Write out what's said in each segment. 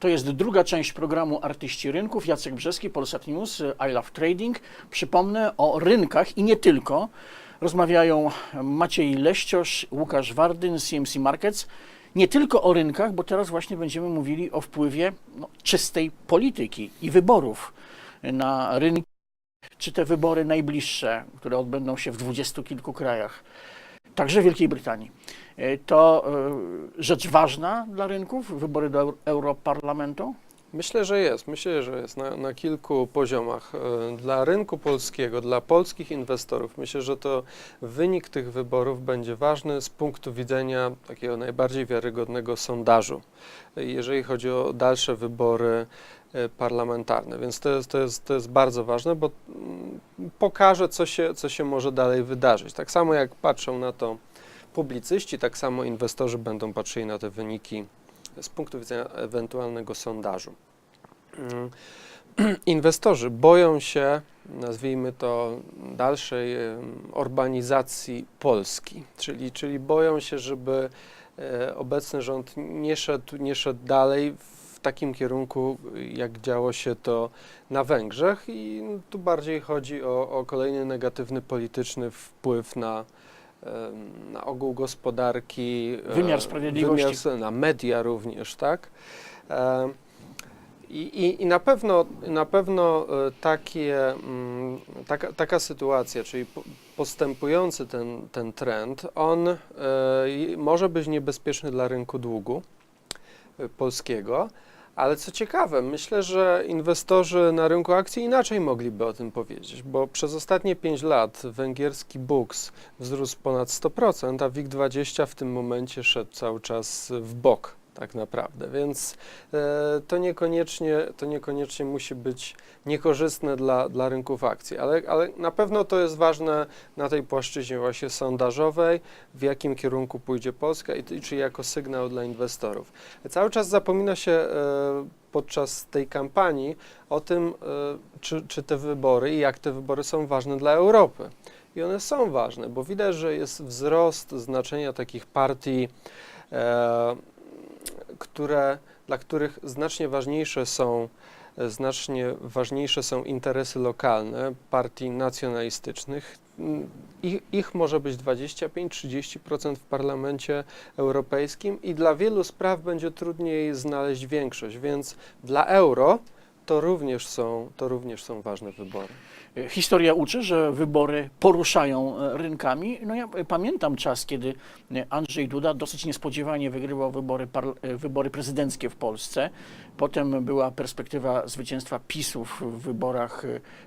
To jest druga część programu Artyści Rynków. Jacek Brzeski, Polsat News, I Love Trading. Przypomnę o rynkach i nie tylko. Rozmawiają Maciej Leściosz, Łukasz Wardyn CMC Markets. Nie tylko o rynkach, bo teraz właśnie będziemy mówili o wpływie no, czystej polityki i wyborów na rynki. Czy te wybory najbliższe, które odbędą się w dwudziestu kilku krajach, także Wielkiej Brytanii, e, to e, rzecz ważna dla rynków, wybory do Euro- Europarlamentu? Myślę, że jest. Myślę, że jest na, na kilku poziomach. E, Dla rynku polskiego, dla polskich inwestorów, myślę, że to wynik tych wyborów będzie ważny z punktu widzenia takiego najbardziej wiarygodnego sondażu, jeżeli chodzi o dalsze wybory parlamentarne. Więc to jest, to jest, to jest bardzo ważne, bo mm, pokaże, co się, co się może dalej wydarzyć. Tak samo jak patrzą na to publicyści, tak samo inwestorzy będą patrzyli na te wyniki z punktu widzenia ewentualnego sondażu. Mm, Inwestorzy boją się, nazwijmy to, dalszej urbanizacji Polski, czyli, czyli boją się, żeby e, obecny rząd nie szedł, nie szedł dalej w takim kierunku, jak działo się to na Węgrzech i tu bardziej chodzi o, o kolejny negatywny polityczny wpływ na, na ogół gospodarki, e, Wymiar sprawiedliwości. wymiar, na media również, tak? I, i, I na pewno, na pewno e, takie, mm, taka, taka sytuacja, czyli po- postępujący ten, ten trend, on e, może być niebezpieczny dla rynku długu polskiego, ale co ciekawe, myślę, że inwestorzy na rynku akcji inaczej mogliby o tym powiedzieć, bo przez ostatnie 5 lat węgierski BUX wzrósł ponad 100%, a WIG20 w tym momencie szedł cały czas w bok tak naprawdę, więc e, to, niekoniecznie, to niekoniecznie musi być niekorzystne dla, dla rynków akcji, ale, ale na pewno to jest ważne na tej płaszczyźnie właśnie sondażowej, w jakim kierunku pójdzie Polska i, i czy jako sygnał dla inwestorów. Cały czas zapomina się e, podczas tej kampanii o tym, e, czy, czy te wybory i jak te wybory są ważne dla Europy. I one są ważne, bo widać, że jest wzrost znaczenia takich partii, e, które, dla których znacznie ważniejsze są znacznie ważniejsze są interesy lokalne partii nacjonalistycznych. Ich, ich może być 25-30% w parlamencie europejskim i dla wielu spraw będzie trudniej znaleźć większość, więc dla euro to również są, to również są ważne wybory. Historia uczy, że wybory poruszają e, rynkami. No ja pamiętam czas, kiedy e, Andrzej Duda dosyć niespodziewanie wygrywał wybory, e, wybory prezydenckie w Polsce. Potem była perspektywa zwycięstwa PiSu w wyborach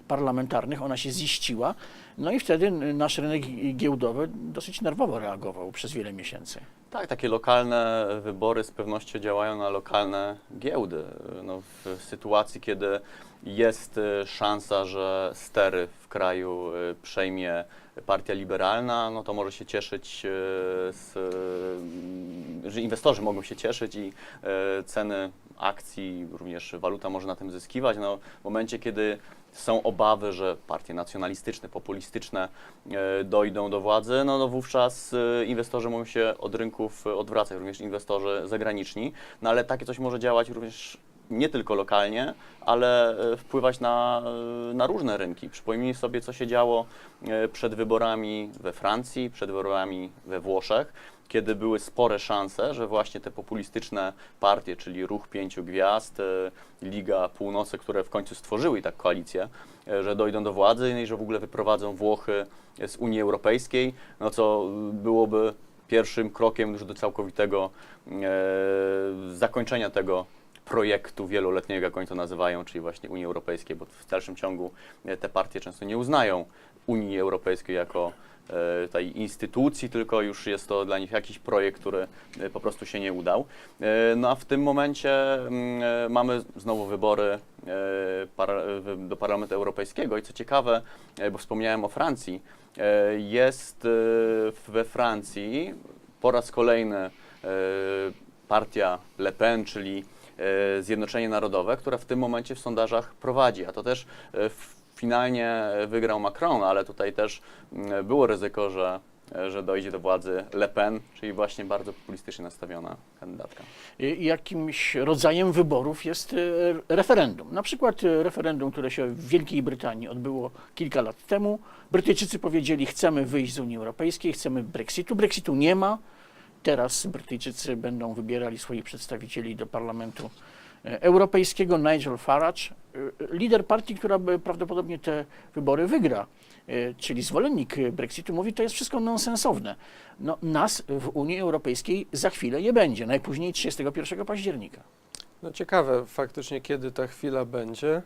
parlamentarnych. Ona się ziściła. No i wtedy nasz rynek gi- giełdowy dosyć nerwowo reagował przez wiele miesięcy. Tak, takie lokalne wybory z pewnością działają na lokalne giełdy. No, w sytuacji, kiedy jest e, szansa, że stery w kraju e, przejmie partia liberalna, no to może się cieszyć, e, z, że inwestorzy mogą się cieszyć i ceny akcji, również waluta może na tym zyskiwać. No, w momencie, kiedy są obawy, że partie nacjonalistyczne, populistyczne e, dojdą do władzy, no, no wówczas e, inwestorzy mogą się od rynków odwracać, również inwestorzy zagraniczni, no ale takie coś może działać również nie tylko lokalnie, ale e, wpływać na, na różne rynki. Przypomnijmy sobie, co się działo przed wyborami we Francji, przed wyborami we Włoszech, kiedy były spore szanse, że właśnie te populistyczne partie, czyli Ruch Pięciu Gwiazd, e, Liga Północy, które w końcu stworzyły tak koalicję, e, że dojdą do władzy i że w ogóle wyprowadzą Włochy z Unii Europejskiej, no co byłoby pierwszym krokiem już do całkowitego e, zakończenia tego projektu wieloletniego, jak oni to nazywają, czyli właśnie Unii Europejskiej, bo w dalszym ciągu e, te partie często nie uznają Unii Europejskiej jako tej instytucji, tylko już jest to dla nich jakiś projekt, który e, po prostu się nie udał. E, No a w tym momencie mm, e, mamy znowu wybory e, do Parlamentu Europejskiego i co ciekawe, e, bo wspomniałem o Francji, e, jest e, we Francji po raz kolejny e, partia Le Pen, czyli e, Zjednoczenie Narodowe, która w tym momencie w sondażach prowadzi, a to też e, w- finalnie wygrał Macron, ale tutaj też mm, było ryzyko, że e, że dojdzie do władzy Le Pen, czyli właśnie bardzo populistycznie nastawiona kandydatka. Jakimś rodzajem wyborów jest e, referendum. Na przykład e, referendum, które się w Wielkiej Brytanii odbyło kilka lat temu. Brytyjczycy powiedzieli, chcemy wyjść z Unii Europejskiej, chcemy Brexitu. Brexitu nie ma. Teraz Brytyjczycy będą wybierali swoich przedstawicieli do Parlamentu e, Europejskiego. Nigel Farage, e, lider partii, która prawdopodobnie te wybory wygra, e, czyli zwolennik Brexitu, mówi, to jest wszystko nonsensowne. No, nas w Unii Europejskiej za chwilę nie będzie, najpóźniej 31 października. No ciekawe faktycznie, kiedy ta chwila będzie,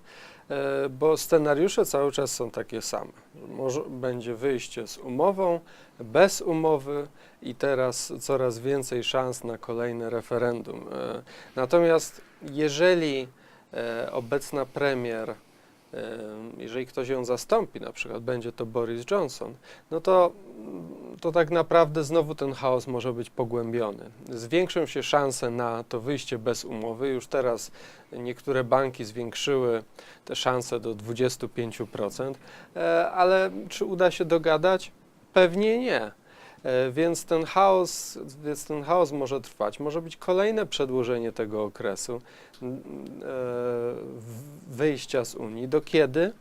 e, bo scenariusze cały czas są takie same. Może będzie wyjście z umową, bez umowy i teraz coraz więcej szans na kolejne referendum. E, Natomiast jeżeli e, obecna premier, jeżeli ktoś ją zastąpi, na przykład będzie to Boris Johnson, no to, to tak naprawdę znowu ten chaos może być pogłębiony. Zwiększą się szanse na to wyjście bez umowy. Już teraz niektóre banki zwiększyły te szanse do 25%, e, ale czy uda się dogadać? Pewnie nie. E, Więc ten, chaos, więc ten chaos może trwać. Może być kolejne przedłużenie tego okresu e, wyjścia z Unii. Do kiedy?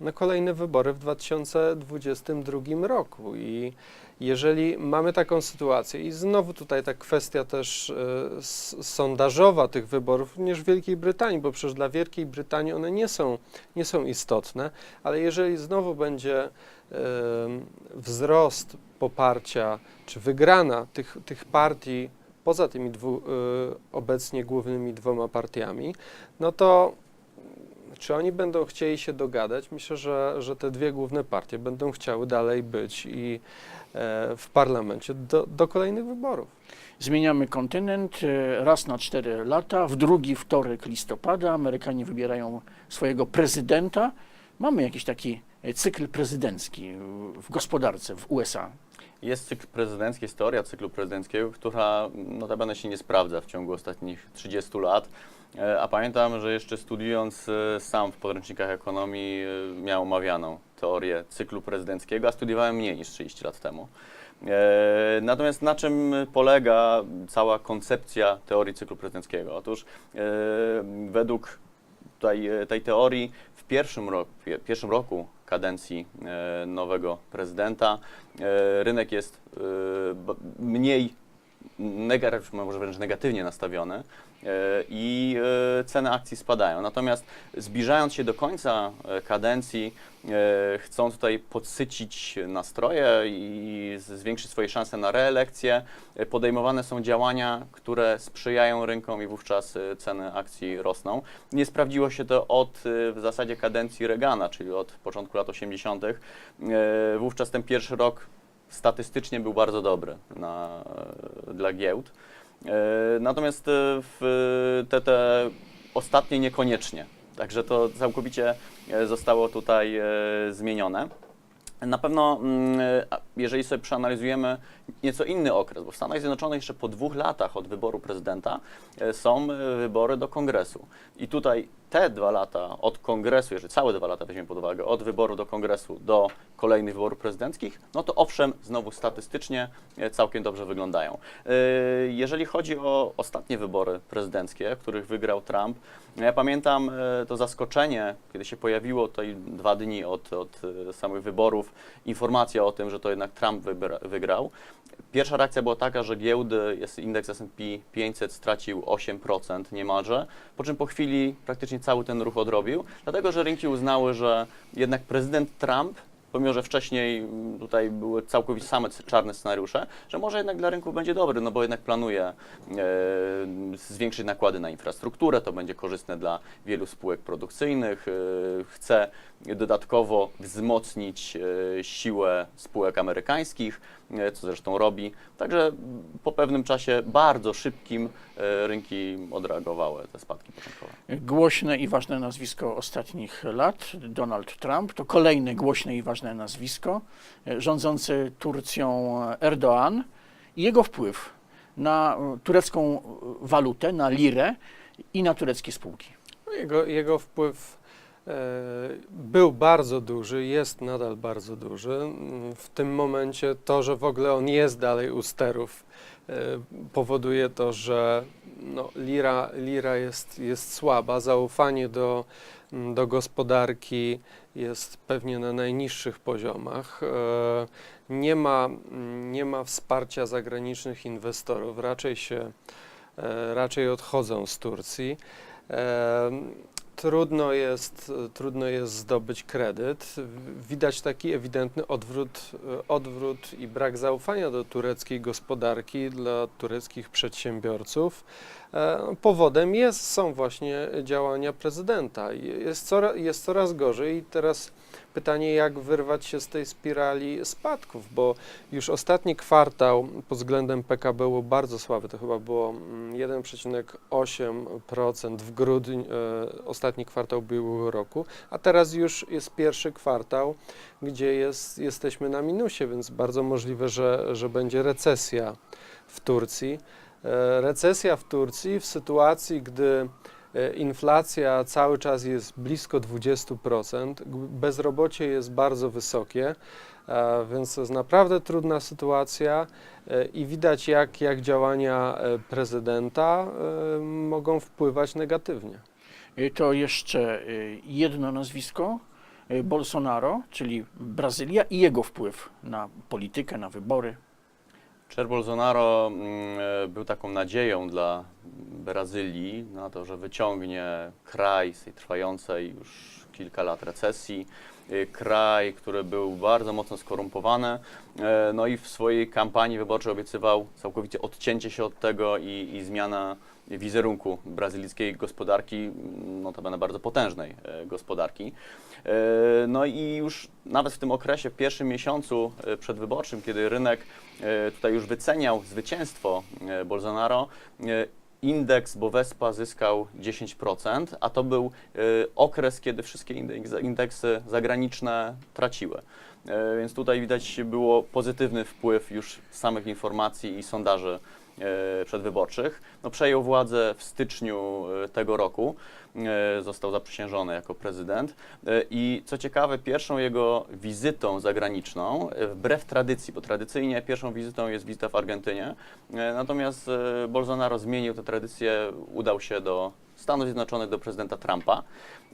Na kolejne wybory w 2022 roku. I jeżeli mamy taką sytuację, i znowu tutaj ta kwestia też s- sondażowa tych wyborów, również w Wielkiej Brytanii, bo przecież dla Wielkiej Brytanii one nie są, nie są istotne, ale jeżeli znowu będzie em, wzrost poparcia czy wygrana tych, tych partii poza tymi dwu, y, obecnie głównymi dwoma partiami, no to czy oni będą chcieli się dogadać? Myślę, że, że te dwie główne partie będą chciały dalej być i e, w parlamencie do, do kolejnych wyborów. Zmieniamy kontynent e, raz na cztery lata, w drugi wtorek listopada Amerykanie wybierają swojego prezydenta. Mamy jakiś taki e, cykl prezydencki w- w gospodarce w USA. Jest cykl prezydencki, jest teoria cyklu prezydenckiego, która notabene się nie sprawdza w ciągu ostatnich 30 lat. E, A pamiętam, że jeszcze studiując e, sam w podręcznikach ekonomii e, miałem omawianą teorię cyklu prezydenckiego, a studiowałem mniej niż 30 lat temu. Natomiast na czym polega cała koncepcja teorii cyklu prezydenckiego? Otóż według tutaj, e, tej teorii. W pierwszym, roku, w pierwszym roku kadencji e, nowego prezydenta e, rynek jest mniej negatywnie, może wręcz negatywnie nastawiony e, i e, ceny akcji spadają. Natomiast zbliżając się do końca e, kadencji, chcą tutaj podsycić nastroje i zwiększyć swoje szanse na reelekcję, podejmowane są działania, które sprzyjają rynkom i wówczas ceny akcji rosną. Nie sprawdziło się to od w zasadzie kadencji Reagana, czyli od początku lat 80. E, Wówczas ten pierwszy rok statystycznie był bardzo dobry na, dla giełd. E, Natomiast e, w te, te ostatnie niekoniecznie. Także to całkowicie e, zostało tutaj zmienione. Na pewno, mm, jeżeli sobie przeanalizujemy nieco inny okres, bo w Stanach Zjednoczonych jeszcze po dwóch latach od wyboru prezydenta e, są e, wybory do kongresu. I tutaj te dwa lata od kongresu, jeżeli całe dwa lata weźmiemy pod uwagę, od wyboru do kongresu do kolejnych wyborów prezydenckich, no to owszem, znowu statystycznie e, całkiem dobrze wyglądają. Jeżeli chodzi o ostatnie wybory prezydenckie, których wygrał Trump, no ja pamiętam to zaskoczenie, kiedy się pojawiło tutaj dwa dni od, od samych wyborów informacja o tym, że to jednak Trump wygrał. Pierwsza reakcja była taka, że giełdy, jest indeks S&P 500 stracił 8% niemalże, po czym po chwili praktycznie cały ten ruch odrobił, dlatego że rynki uznały, że jednak prezydent Trump pomimo że wcześniej mm, tutaj były całkowicie same czarne scenariusze, że może jednak dla rynku będzie dobry, no bo jednak planuje e, zwiększyć nakłady na infrastrukturę, to będzie korzystne dla wielu spółek produkcyjnych, e, chce dodatkowo wzmocnić e, siłę spółek amerykańskich, e, co zresztą robi. Także po pewnym czasie bardzo szybkim e, rynki odreagowały te spadki początkowe. Głośne i ważne nazwisko ostatnich lat, Donald Trump, to kolejne głośne i ważne nazwisko, e, rządzący Turcją Erdoğan i jego wpływ na e, turecką e, walutę, na lirę i na tureckie spółki. No, Jego, jego wpływ e, Był bardzo duży, jest nadal bardzo duży. W tym momencie to, że w ogóle on jest dalej u sterów, e, powoduje to, że no, lira, lira jest, jest słaba. Zaufanie do, do gospodarki jest pewnie na najniższych poziomach. E, Nie ma, mm, nie ma wsparcia zagranicznych inwestorów, raczej się e, raczej odchodzą z Turcji. Trudno jest, trudno jest zdobyć kredyt. Widać taki ewidentny odwrót, odwrót i brak zaufania do tureckiej gospodarki dla tureckich przedsiębiorców. E, Powodem jest, są właśnie działania prezydenta. Jest coraz, jest coraz gorzej i teraz pytanie, jak wyrwać się z tej spirali spadków, bo już ostatni kwartał pod względem PKB był bardzo słaby, to chyba było mm, 1,8% w grudniu, e, ostatni kwartał ubiegłego roku, a teraz już jest pierwszy kwartał, gdzie jest, jesteśmy na minusie, więc bardzo możliwe, że, że będzie recesja w Turcji. E, Recesja w Turcji w sytuacji, gdy inflacja cały czas jest blisko 20%, g- bezrobocie jest bardzo wysokie, e, więc to jest naprawdę trudna sytuacja e, i widać, jak, jak działania e, prezydenta e, mogą wpływać negatywnie. To jeszcze jedno nazwisko, Bolsonaro, czyli Brazylia i jego wpływ na politykę, na wybory. Jair Bolsonaro mm, e, był taką nadzieją dla Brazylii na to, że wyciągnie kraj z tej trwającej już kilka lat recesji. E, Kraj, który był bardzo mocno skorumpowany, e, no i w swojej kampanii wyborczej obiecywał całkowicie odcięcie się od tego i, i zmiana wizerunku brazylijskiej gospodarki, notabene bardzo potężnej e, gospodarki. E, No i już nawet w tym okresie, w pierwszym miesiącu e, przedwyborczym, kiedy rynek tutaj już wyceniał zwycięstwo Bolsonaro, indeks Bovespa zyskał 10%, a to był okres, kiedy wszystkie indeks- indeksy zagraniczne traciły. Więc tutaj widać było pozytywny wpływ już samych informacji i sondaży przedwyborczych. No, przejął władzę w styczniu e, tego roku, e, został zaprzysiężony jako prezydent E, i co ciekawe, pierwszą jego wizytą zagraniczną, e, wbrew tradycji, bo tradycyjnie pierwszą wizytą jest wizyta w Argentynie, e, natomiast e, Bolsonaro zmienił tę tradycję, udał się do Stanów Zjednoczonych, do prezydenta Trumpa.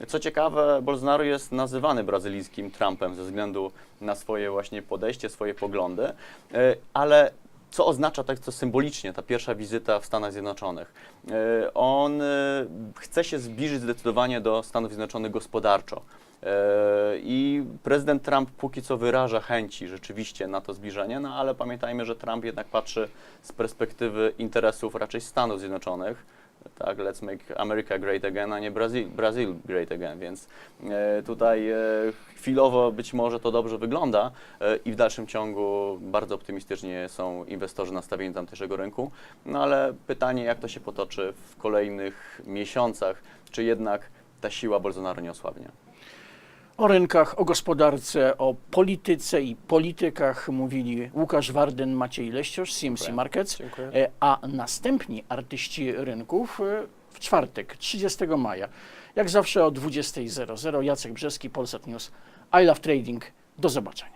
Co ciekawe, Bolsonaro jest nazywany brazylijskim Trumpem ze względu na swoje właśnie podejście, swoje poglądy, e, ale co oznacza tak co symbolicznie ta pierwsza wizyta w Stanach Zjednoczonych? E, On e, chce się zbliżyć zdecydowanie do Stanów Zjednoczonych gospodarczo. E, I prezydent Trump póki co wyraża chęci rzeczywiście na to zbliżenie, no ale pamiętajmy, że Trump jednak patrzy z perspektywy interesów raczej Stanów Zjednoczonych. Tak, let's make America great again, a nie Brazil, Brazil great again, więc e, tutaj e, chwilowo być może to dobrze wygląda e, i w dalszym ciągu bardzo optymistycznie są inwestorzy nastawieni tamtejszego rynku, no ale pytanie jak to się potoczy w kolejnych miesiącach, czy jednak ta siła Bolsonaro nie osłabnie. O rynkach, o gospodarce, o polityce i politykach mówili Łukasz Warden, Maciej Leściosz, CMC. Markets, Dziękuję. e, a następni artyści rynków e, w czwartek, 30 maja. Jak zawsze o 20.00 Jacek Brzeski, Polsat News, I Love Trading. Do zobaczenia.